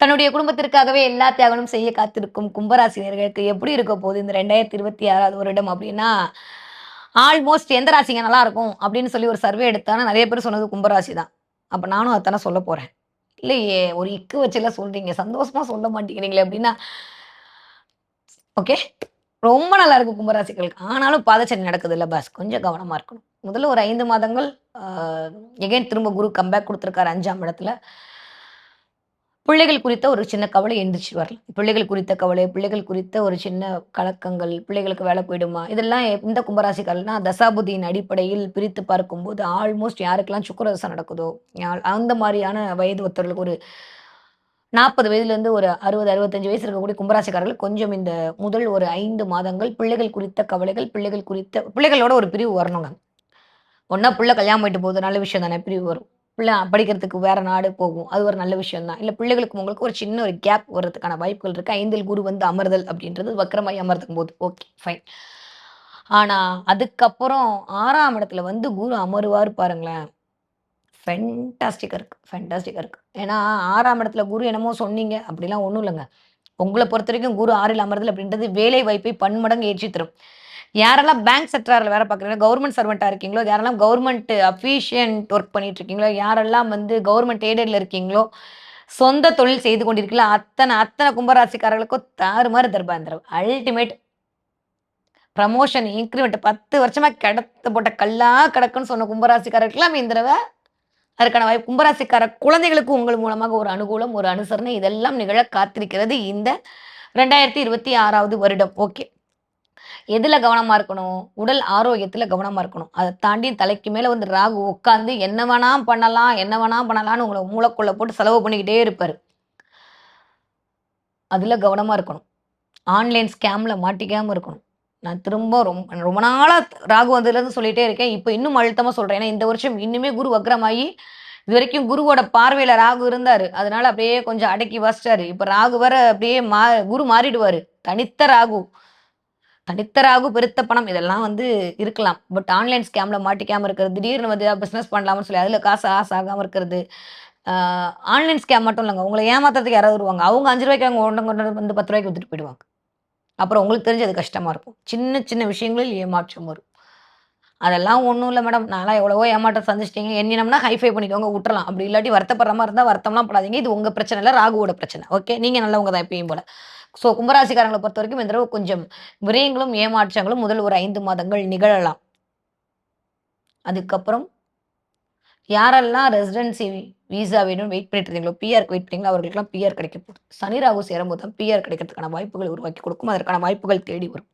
தன்னுடைய குடும்பத்திற்காகவே எல்லா தியாகமும் செய்ய காத்திருக்கும் கும்பராசினியர்களுக்கு எப்படி இருக்க போகுது இந்த ரெண்டாயிரத்தி இருபத்தி ஆறாவது வருடம் அப்படின்னா ஆல்மோஸ்ட் எந்த ராசிங்க நல்லா இருக்கும் அப்படின்னு சொல்லி ஒரு சர்வே எடுத்தானா நிறைய பேர் சொன்னது கும்பராசி தான். அப்போ நானும் அதானே சொல்ல போகிறேன் இல்லையே ஒரு இக்கு வச்செல்லாம் சொல்றீங்க சந்தோஷமா சொல்ல மாட்டேங்கிறீங்களே அப்படின்னா ஓகே ரொம்ப நல்லா இருக்கும் கும்பராசிகளுக்கு. ஆனாலும் பாதச்சனி நடக்குது இல்லை பாஸ் கொஞ்சம் கவனமாக இருக்கணும். முதல்ல ஒரு ஐந்து மாதங்கள் எகைன் திரும்ப குரு கம்பேக் கொடுத்துருக்காரு அஞ்சாம் இடத்துல. பிள்ளைகள் குறித்த ஒரு சின்ன கவலை எந்திரிச்சு வரலாம். பிள்ளைகள் குறித்த கவலை பிள்ளைகள் குறித்த ஒரு சின்ன கலக்கங்கள் பிள்ளைகளுக்கு வேலை போயிடுமா? இதெல்லாம் இந்த கும்பராசிக்காரர்னா தசாபுதியின் அடிப்படையில் பிரித்து பார்க்கும்போது ஆல்மோஸ்ட் யாருக்கெல்லாம் சுக்கரதசம் நடக்குதோ யா- அந்த மாதிரியான வயது ஒருத்தர்களுக்கு ஒரு நாற்பது வயதுலேருந்து ஒரு அறுபது அறுபத்தஞ்சு வயசு இருக்கக்கூடிய கும்பராசிக்காரர்கள் கொஞ்சம் இந்த முதல் ஒரு ஐந்து மாதங்கள் பிள்ளைகள் குறித்த கவலைகள் பிள்ளைகள் குறித்த பிள்ளைகளோட ஒரு பிரிவு வரணுங்க. ஒன்றா பிள்ளை கல்யாணம் போயிட்டு போகுது நல்ல விஷயம் தானே பிரிவு வரும். பிள்ளை படிக்கிறதுக்கு வேற நாடு போகும். அது ஒரு நல்ல விஷயம் தான் இல்லை பிள்ளைகளுக்கு உங்களுக்கு ஒரு சின்ன ஒரு கேப் வர்றதுக்கான வாய்ப்புகள் இருக்கு? ஐந்தில் குரு வந்து அமர்தல் அப்படின்றது வக்கரமாய் அமர்த்தும் போது. ஓகே ஃபைன் ஆனா அதுக்கப்புறம் ஆறாம் இடத்துல வந்து குரு அமருவார் பாருங்களேன். ஃபென்டாஸ்டிக்காக இருக்கு. ஃபென்டாஸ்டிக்காக இருக்கு. ஏன்னா ஆறாம் இடத்துல குரு என்னமோ சொன்னீங்க. அப்படிலாம் ஒன்றும் இல்லைங்க. உங்களை பொறுத்த வரைக்கும் குரு ஆறில் அமர்தல் அப்படின்றது வேலை வாய்ப்பை பன்மடங்கு ஏற்றி தரும். யாரெல்லாம் பேங்க் செக்டரில் வேலை பார்க்குறீங்களோ கவர்மெண்ட் சர்வெண்ட்டாக இருக்கீங்களோ யாரெல்லாம் கவர்மெண்ட் அஃபிஷியன்ட் ஒர்க் பண்ணிட்டு இருக்கீங்களோ யாரெல்லாம் வந்து கவர்மெண்ட் எய்டடில் இருக்கீங்களோ சொந்த தொழில் செய்து கொண்டிருக்கீங்களோ அத்தனை அத்தனை கும்பராசிக்காரர்களுக்கும் தாறுமாறு தர்பாந்திரம். அல்டிமேட் ப்ரமோஷன் இன்க்ரிமெண்ட் பத்து வருஷமா கிடத்த போட்ட கல்லா கிடக்குன்னு சொன்ன கும்பராசிக்காரர்களுக்கெல்லாம் இந்த தடவை அதற்கான வாய்ப்பு. கும்பராசிக்கார குழந்தைகளுக்கு உங்கள் மூலமாக ஒரு அனுகூலம் ஒரு அனுசரணை இதெல்லாம் நிகழ காத்திருக்கிறது இந்த ரெண்டாயிரத்தி இருபத்தி ஆறாவது வருடம். ஓகே எதுல கவனமா இருக்கணும்? உடல் ஆரோக்கியத்துல கவனமா இருக்கணும். அதை தாண்டி தலைக்கு மேல வந்து ராகு உட்காந்து என்ன வேணா பண்ணலாம் என்ன வேணா பண்ணலாம்னு உங்களை மூளைக்குள்ள போட்டு செலவு பண்ணிக்கிட்டே இருப்பாரு. அதுல கவனமா இருக்கணும். ஆன்லைன் ஸ்கேம்ல மாட்டிக்காம இருக்கணும். நான் திரும்ப ரொம்ப ரொம்ப நாளா ராகு வந்ததுலேருந்து சொல்லிட்டே இருக்கேன். இப்போ இன்னும் அழுத்தமா சொல்றேன். ஏன்னா இந்த வருஷம் இன்னுமே குரு வக்ரமாகி இது வரைக்கும் குருவோட பார்வையில ராகு இருந்தாரு. அதனால அப்படியே கொஞ்சம் அடக்கி வச்சிட்டாரு இப்ப ராகு வர அப்படியே மா குரு மாறிடுவாரு. தனித்த ராகு. தனித்த ராகு பெருத்த பணம் இதெல்லாம் வந்து இருக்கலாம். பட் ஆன்லைன் ஸ்கேம்ல மாட்டிக்காமல் இருக்கிறது திடீர்னு வந்து பிஸ்னஸ் பண்ணலாம்னு சொல்லி அதில் காசு ஆசை ஆகாமல் இருக்கிறது. ஆன்லைன் ஸ்கேம் மட்டும் இல்லைங்க. உங்களை ஏமாத்துறதுக்கு யாராவது வருவாங்க. அவங்க அஞ்சு ரூபாய்க்கு அவங்க ஒன்று கொண்டு வந்து பத்து ரூபாய்க்கு வித்துட்டு போயிடுவாங்க. அப்புறம் உங்களுக்கு தெரிஞ்சு அது கஷ்டமாக இருக்கும். சின்ன சின்ன விஷயங்களில் ஏமாற்றம் வரும். அதெல்லாம் ஒன்றும் இல்லை மேடம் நான்லாம் எவ்வளவோ ஏமாற்றம் சந்திச்சிட்டீங்க. என்னம்னா ஹைஃபை பண்ணிக்கோங்க விட்டுறலாம் அப்படி இல்லாட்டி வருத்தப்படுற மாதிரி இருந்தால் வருத்தம்லாம் படாதீங்க. இது உங்கள் பிரச்சனை இல்லை ராகுவோட பிரச்சனை. ஓகே நீங்கள் நல்லவங்க தான் எப்பயும் போல. ஸோ கும்பராசிக்காரங்களை பொறுத்த வரைக்கும் இந்த தடவை கொஞ்சம் விரயங்களும் ஏமாற்றங்களும் முதல் ஒரு ஐந்து மாதங்கள் நிகழலாம். அதுக்கப்புறம் யாரெல்லாம் ரெசிடென்சி விசா வேணும்னு வெயிட் பண்ணிட்டு இருந்தீங்களோ பிஆர் வெயிட் பண்ணீங்களோ அவர்களுக்கெல்லாம் பிஆர் கிடைக்க போகுது. சனி ராகு சேரும்போது தான் பிஆர் கிடைக்கிறதுக்கான வாய்ப்புகள் உருவாக்கி கொடுக்கும். அதற்கான வாய்ப்புகள் தேடி வரும்.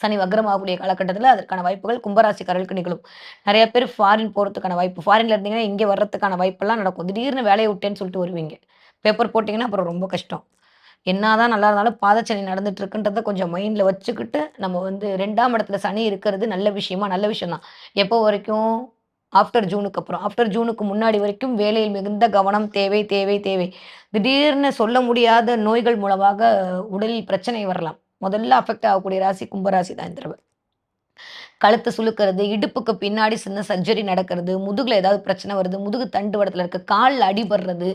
சனி வக்ரமாகக்கூடிய காலகட்டத்தில் அதற்கான வாய்ப்புகள் கும்பராசிக்காரர்களுக்கு நிகழும். நிறைய பேர் ஃபாரின் போகிறதுக்கான வாய்ப்பு. ஃபாரின்ல இருந்தீங்கன்னா இங்கே வர்றதுக்கான வாய்ப்பெல்லாம் நடக்கும். திடீர்னு வேலையை விட்டேன்னு சொல்லிட்டு வருவீங்க. பேப்பர் போட்டிங்கன்னா அப்புறம் ரொம்ப கஷ்டம். என்னதான் நல்லா இருந்தாலும் பாதச்சனி நடந்துட்டு இருக்குன்றத கொஞ்சம் மைண்ட்ல வச்சுக்கிட்டு நம்ம வந்து ரெண்டாம் இடத்துல சனி இருக்கிறது நல்ல விஷயமா நல்ல விஷயம் தான் எப்போ வரைக்கும்? ஆஃப்டர் ஜூனுக்கு அப்புறம். ஆஃப்டர் ஜூனுக்கு முன்னாடி வரைக்கும் வேலையில் மிகுந்த கவனம் தேவை தேவை தேவை. திடீர்னு சொல்ல முடியாத நோய்கள் மூலமாக உடலில் பிரச்சனை வரலாம். முதல்ல அஃபெக்ட் ஆகக்கூடிய ராசி கும்பராசி தான் இந்த தடவை. கழுத்து சுழுக்கிறது இடுப்புக்கு பின்னாடி சின்ன சர்ஜரி நடக்கிறது முதுகுல ஏதாவது பிரச்சனை வருது முதுகு தண்டு வடத்துல இருக்க காலில் அடிபடுறது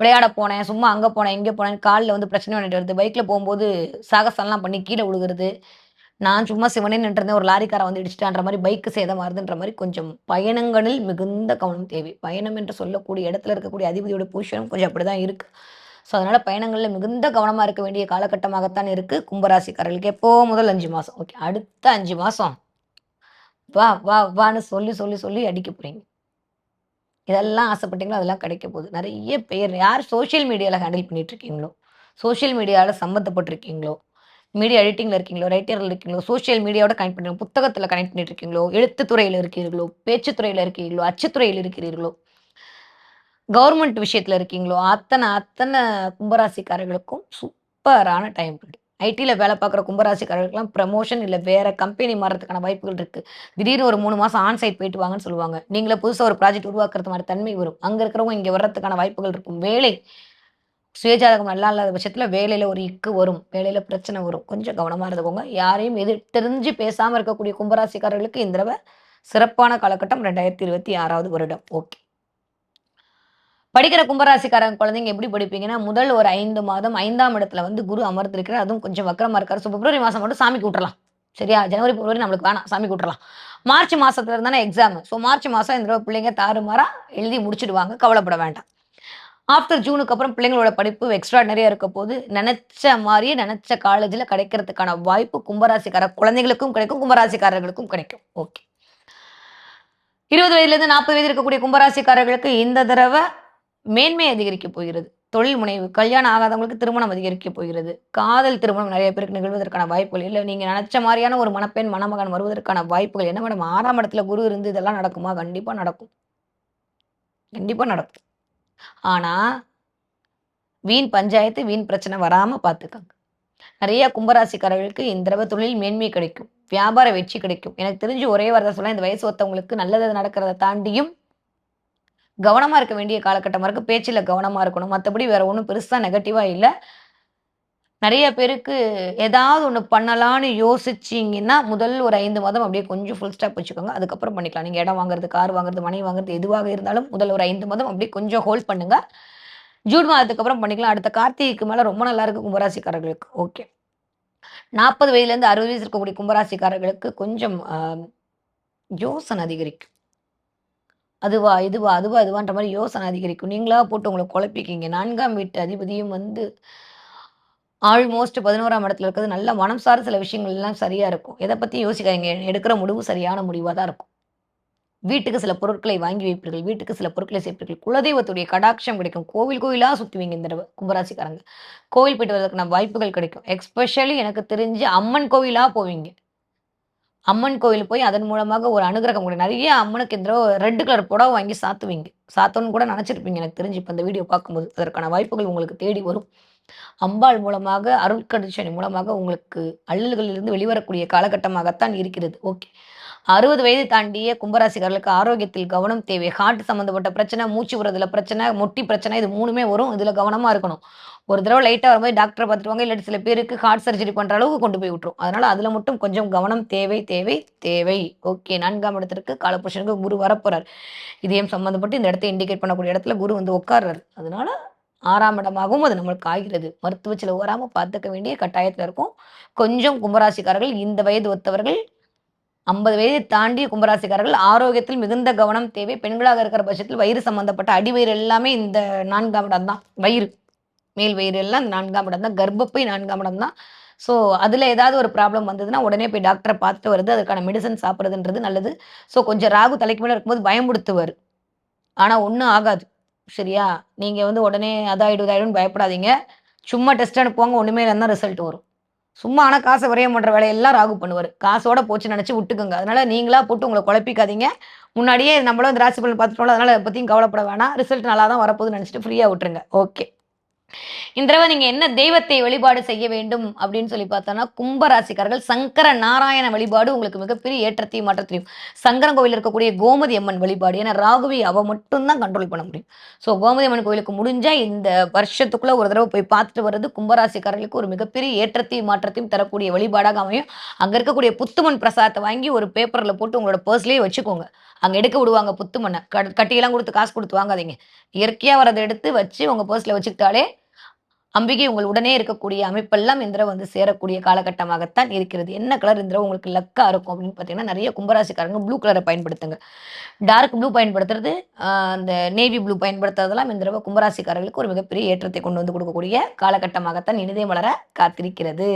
விளையாட போனேன் சும்மா அங்கே போனேன் இங்கே போனேன் காலில் வந்து பிரச்சனை பண்ணிட்டு வருது. பைக்கில் போகும்போது சாகசம்லாம் பண்ணி கீழே விழுகிறது. நான் சும்மா சிவனே நின்றிருந்தேன் ஒரு லாரிக்காரை வந்து இடிச்சிட்டான்ற மாதிரி பைக்கு சேதம் வருதுன்ற மாதிரி கொஞ்சம் பயணங்களில் மிகுந்த கவனம் தேவை. பயணம் என்று சொல்லக்கூடிய இடத்துல இருக்கக்கூடிய அதிபதியோட பொசிஷனும் கொஞ்சம் அப்படி தான் இருக்குது ஸோ அதனால் பயணங்களில் மிகுந்த கவனமாக இருக்க வேண்டிய காலகட்டமாகத்தான் இருக்குது கும்பராசிக்காரர்களுக்கு எப்போ முதல் அஞ்சு மாதம் ஓகே அடுத்த அஞ்சு மாதம் வா வா வான்னு சொல்லி சொல்லி சொல்லி அடிக்க போகிறீங்க இதெல்லாம் ஆசைப்பட்டீங்களோ அதெல்லாம் கிடைக்க போகுது. நிறைய பேர் யார் சோஷியல் மீடியாவில் ஹேண்டில் பண்ணிட்டு இருக்கீங்களோ சோஷியல் மீடியாவில் சம்மந்தப்பட்டிருக்கீங்களோ? மீடியா எடிட்டிங்கில் இருக்கீங்களோ? ரைட்டரில் இருக்கீங்களோ? சோஷியல் மீடியாவோட கனெக்ட் பண்ணுறீங்க புத்தகத்தில் கனெக்ட் பண்ணிட்டு இருக்கீங்களோ எழுத்துத்துறையில் இருக்கிறீர்களோ பேச்சுத்துறையில் இருக்கிறீர்களோ அச்சுத்துறையில் இருக்கிறீர்களோ? கவர்மெண்ட் விஷயத்தில் இருக்கீங்களோ? அத்தனை அத்தனை கும்பராசிக்காரர்களுக்கும் சூப்பரான டைம் பீரியட் ஐடியில் வேலை பார்க்குற கும்பராசிக்காரர்களுக்குலாம் ப்ரமோஷன் இல்லை வேறு கம்பெனி மாறதுக்கான வாய்ப்புகள் இருக்குது திடீர்னு ஒரு மூணு மாதம் ஆன் சைட் போயிட்டு வாங்கன்னு சொல்லுவாங்க. நீங்களே புதுசாக ஒரு ப்ராஜெக்ட் உருவாக்குறது மாதிரி தன்மை வரும். அங்கே இருக்கிறவங்க இங்கே வர்றதுக்கான வாய்ப்புகள் இருக்கும். வேலை சுயஜாதகம் நல்லா இல்லாத பட்சத்தில் வேலையில் ஒரு இக்கு வரும். வேலையில் பிரச்சனை வரும். கொஞ்சம் கவனமாக இருந்துக்கோங்க. யாரையும் எதிர் தெரிஞ்சு பேசாமல் இருக்கக்கூடிய கும்பராசிக்காரர்களுக்கு இந்த தடவை சிறப்பான காலகட்டம் ரெண்டாயிரத்தி இருபத்தி ஆறாவது வருடம். ஓகே படிக்கிற கும்பராசிக்காரங்க குழந்தைங்க எப்படி படிப்பீங்கன்னா முதல் ஒரு ஐந்து மாதம் ஐந்தாம் இடத்துல வந்து குரு அமர்ந்திருக்கிறார். அதுவும் கொஞ்சம் வக்கரமா இருக்காரு. ஸோ பிப்ரவரி மாதம் மட்டும் சாமிக்கு விட்டுறலாம் சரியா? ஜனவரி பிப்ரவரி நம்மளுக்கு வேணாம். சாமிக்கு கூட்டலாம். மார்ச் மாசத்துல இருந்தானே எக்ஸாம் ஸோ மார்ச் மாசம் இந்த தடவை பிள்ளைங்க தாறுமாறா எழுதி முடிச்சிடுவாங்க. கவலைப்பட வேண்டாம். ஆஃப்டர் ஜூனுக்கு அப்புறம் பிள்ளைங்களோட படிப்பு எக்ஸ்ட்ரா நிறைய இருக்க போது நினைச்ச மாதிரியே நினைச்ச காலேஜில் கிடைக்கிறதுக்கான வாய்ப்பு கும்பராசிக்கார குழந்தைகளுக்கும் கிடைக்கும் கும்பராசிக்காரர்களுக்கும் கிடைக்கும். ஓகே இருபது வயதுலேருந்து நாற்பது வயது இருக்கக்கூடிய கும்பராசிக்காரர்களுக்கு இந்த தடவை மேன்மை அதிகரிக்க போகிறது. தொழில் முனைவு கல்யாணம் ஆகாதவங்களுக்கு திருமணம் அதிகரிக்க போகிறது. காதல் திருமணம் நிறைய பேருக்கு நிகழ்வதற்கான வாய்ப்புகள் இல்லை. நீங்கள் நினைச்ச மாதிரியான ஒரு மணப்பெண் மணமகன் வருவதற்கான வாய்ப்புகள் என்ன? மேடம் ஆறாம் இடத்துல குரு இருந்து இதெல்லாம் நடக்குமா? கண்டிப்பாக நடக்கும். கண்டிப்பாக நடக்கும். ஆனால் வீண் பஞ்சாயத்து வீண் பிரச்சனை வராமல் பார்த்துக்கங்க நிறைய கும்பராசிக்காரர்களுக்கு இந்த தடவை தொழில் மேன்மை கிடைக்கும். வியாபார வெற்றி கிடைக்கும். எனக்கு தெரிஞ்சு ஒரே வார்த்தை சொல்ல இந்த வயசு ஒருத்தவங்களுக்கு நல்லது நடக்கிறத தாண்டியும் கவனமாக இருக்க வேண்டிய காலகட்டமாக இருக்குது பேச்சில் கவனமாக இருக்கணும். மற்றபடி வேறு ஒன்றும் பெருசாக நெகட்டிவாக இல்லை. நிறைய பேருக்கு ஏதாவது ஒன்று பண்ணலான்னு யோசிச்சிங்கன்னா முதல் ஒரு ஐந்து மாதம் அப்படியே கொஞ்சம் ஃபுல் ஸ்டாப் வச்சுக்கோங்க. அதுக்கப்புறம் பண்ணிக்கலாம். நீங்கள் இடம் வாங்குறது கார் வாங்குறது மனை வாங்குறது எதுவாக இருந்தாலும் முதல் ஒரு ஐந்து மாதம் அப்படியே கொஞ்சம் ஹோல்ட் பண்ணுங்க. ஜூன் மாதத்துக்கு அப்புறம் பண்ணிக்கலாம். அடுத்த கார்த்திகைக்கு மேலே ரொம்ப நல்லா இருக்கு கும்பராசிக்காரர்களுக்கு. ஓகே நாற்பது வயதுலேருந்து அறுபது வயசு இருக்கக்கூடிய கும்பராசிக்காரர்களுக்கு கொஞ்சம் யோசனை அதிகரிக்கும். அதுவா இதுவா அதுவா இதுவான்ற மாதிரி யோசனை அதிகரிக்கும். நீங்களா போட்டு உங்களை குழப்பிக்கிங்க. நான்காம் வீட்டு அதிபதியும் வந்து ஆல்மோஸ்ட் பதினோராம் இடத்துல இருக்கிறது நல்ல மனம் சார்ந்த சில விஷயங்கள் எல்லாம் சரியா இருக்கும். எதை பத்தி யோசிக்காதீங்க. எடுக்கிற முடிவு சரியான முடிவாக தான் இருக்கும். வீட்டுக்கு சில பொருட்களை வாங்கி வைப்பீர்கள். வீட்டுக்கு சில பொருட்களை சேர்ப்பீர்கள். குலதெய்வத்துடைய கடாட்சம் கிடைக்கும். கோவில் கோயிலாக சுற்றுவீங்க இந்த தடவை கும்பராசிக்காரங்க. கோவில் போயிட்டு நான் வாய்ப்புகள் கிடைக்கும். எக்ஸ்பெஷலி எனக்கு தெரிஞ்சு அம்மன் கோவிலாக போவீங்க. அம்மன் கோயில் போய் அதன் மூலமாக ஒரு அனுகிரகம் கூட. நிறைய அம்மனுக்கு இந்த ரெட் கலர் புடவை வாங்கி சாத்துவீங்க. சாத்தணும்னு கூட நினச்சிருப்பீங்க. எனக்கு தெரிஞ்சு இப்போ இந்த வீடியோ பார்க்கும்போது அதற்கான வாய்ப்புகள் உங்களுக்கு தேடி வரும். அம்பாள் மூலமாக அருட்கடிச்சனி மூலமாக உங்களுக்கு அல்லல்களிலிருந்து வெளிவரக்கூடிய காலகட்டமாகத்தான் இருக்கிறது. ஓகே அறுபது வயது தாண்டிய கும்பராசிக்காரர்களுக்கு ஆரோக்கியத்தில் கவனம் தேவை. ஹார்ட் சம்மந்தப்பட்ட பிரச்சனை மூச்சு விடுறதுல பிரச்சனை முட்டி பிரச்சனை இது மூணுமே வரும். இதில் கவனமாக இருக்கணும். ஒரு தடவை லைட்டாக வரும்போது டாக்டரை பார்த்துருவாங்க இல்லாட்டி சில பேருக்கு ஹார்ட் சர்ஜரி பண்ணுற அளவுக்கு கொண்டு போய் விட்டுரும். அதனால் அதில் மட்டும் கொஞ்சம் கவனம் தேவை தேவை தேவை. ஓகே நான்காம் இடத்திற்கு காலபுருஷனுக்கு குரு வரப்போகிறார் இதயம் சம்மந்தப்பட்டு இந்த இடத்த இண்டிகேட் பண்ணக்கூடிய இடத்துல குரு வந்து உட்கார்றாரு. அதனால ஆறாம் இடமாகவும் அது நம்மளுக்கு ஆகிறது. மருத்துவ செலவு வராமல் பார்த்துக்க வேண்டிய கட்டாயத்தில் இருக்கும். கொஞ்சம் கும்பராசிக்காரர்கள் இந்த வயது ஒத்தவர்கள் ஐம்பது வயதை தாண்டிய கும்பராசிக்காரர்கள் ஆரோக்கியத்தில் மிகுந்த கவனம் தேவை. பெண்களாக இருக்கிற பட்சத்தில் வயிறு சம்பந்தப்பட்ட அடிவயிறு எல்லாமே இந்த நான்காம் இடம் தான். வயிறு. மேல் வயிறு எல்லாம் நான்காம் இடம் தான் கர்ப்பப்பை நான்காம் இடம் தான். ஸோ அதில் ஏதாவது ஒரு ப்ராப்ளம் வந்ததுன்னா உடனே போய் டாக்டரை பார்த்துட்டு வருது அதுக்கான மெடிசன் சாப்பிட்றதுன்றது நல்லது. ஸோ கொஞ்சம் ராகு தலைக்கு மேலே இருக்கும்போது பயமுடுத்துவார் ஆனால் ஒன்றும் ஆகாது. சரியா? நீங்கள் வந்து உடனே அதாயிடும் இதாயிடும்னு பயப்படாதீங்க. சும்மா டெஸ்ட் அனுப்புவாங்க ஒன்றுமே தான் ரிசல்ட் வரும். சும்மா ஆனால் காசை விரயம் பண்ணுற வேலையெல்லாம் ராகு பண்ணுவார். காசோட போச்சு நினச்சி விட்டுக்குங்க. அதனால் நீங்களா போட்டு உங்களை குழப்பிக்காதீங்க. முன்னாடியே நம்மளும் இந்த ராசி பலன் பார்த்துட்டோம் அதனால் அதை பற்றியும் கவலைப்பட வேணாம். ரிசல்ட் நல்லா தான் வரப்போகுதுன்னு நினச்சிட்டு ஃப்ரீயாக விட்டுருங்க. ஓகே இந்த தடவை நீங்க என்ன தெய்வத்தை வழிபாடு செய்ய வேண்டும் அப்படின்னு சொல்லி பார்த்தோம்னா கும்பராசிக்காரர்கள் சங்கர நாராயண வழிபாடு உங்களுக்கு மிகப்பெரிய ஏற்றத்தையும் மாற்றத்தையும் சங்கரன் கோவில் இருக்கக்கூடிய கோமதி அம்மன் வழிபாடு. ஏன்னா ராகுவி அவ மட்டும்தான் கண்ட்ரோல் பண்ண முடியும். ஸோ கோமதி அம்மன் கோவிலுக்கு முடிஞ்சா இந்த வருஷத்துக்குள்ள ஒரு தடவை போய் பார்த்துட்டு வர்றது கும்பராசிக்காரர்களுக்கு ஒரு மிகப்பெரிய ஏற்றத்தையும் மாற்றத்தையும் தரக்கூடிய வழிபாடாக அமையும். அங்க இருக்கக்கூடிய புத்துமன் பிரசாதத்தை வாங்கி ஒரு பேப்பர்ல போட்டு உங்களோட பர்ஸ்லயே வச்சுக்கோங்க. அங்க எடுக்க விடுவாங்க புத்துமண்ணை கட்- கட்டியெல்லாம் கொடுத்து காசு கொடுத்து வாங்காதீங்க. இயற்கையா வரதை எடுத்து வச்சு உங்க பர்ஸ்ல வச்சுக்கிட்டாலே அம்பிகை உங்கள் உடனே இருக்கக்கூடிய அமைப்பெல்லாம் இந்த வந்து சேரக்கூடிய காலகட்டமாகத்தான் இருக்கிறது. என்ன கலர் இந்த உங்களுக்கு லக்கா இருக்கும் அப்படின்னு பார்த்தீங்கன்னா நிறைய கும்பராசிக்காரங்க ப்ளூ கலரை பயன்படுத்துங்க. டார்க் ப்ளூ பயன்படுத்துறது அந்த நேவி ப்ளூ பயன்படுத்துறதெல்லாம் இந்த தடவை கும்பராசிக்காரர்களுக்கு ஒரு மிகப்பெரிய ஏற்றத்தை கொண்டு வந்து கொடுக்கக்கூடிய காலகட்டமாகத்தான் இனிதே வளர காத்திருக்கிறது.